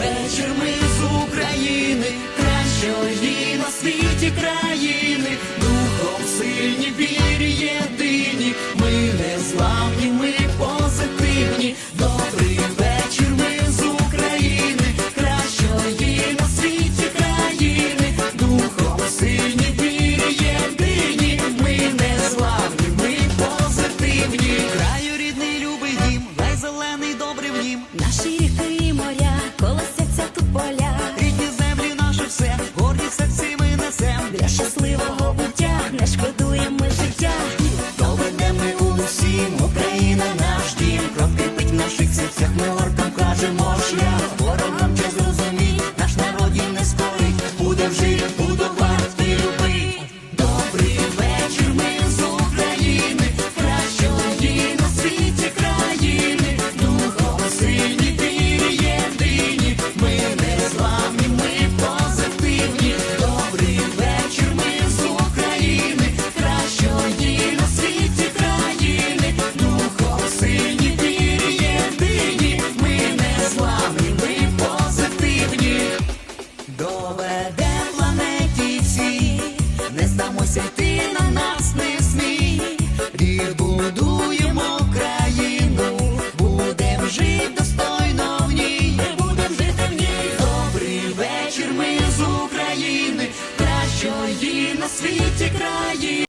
вечір ми з України, кращої на світі країни, духом сильні вірі єдині, ми не зламні, ми позитивні. Добрий вечір, ми з України, кращої на світі країни, духом сильні вірі ми не зламні, ми позитивні. Краю рідний любий дім, гай зелений добрий в нім. Наші ріки шкодуємо життя, то Доведемо ми усім, Україна наш дім. Кров кипить в наших серцях, ми оркам кажемо шлях. Ворогам час зрозумій, наш народ їм не скорить. Буде жити, будувати, svíti kraj.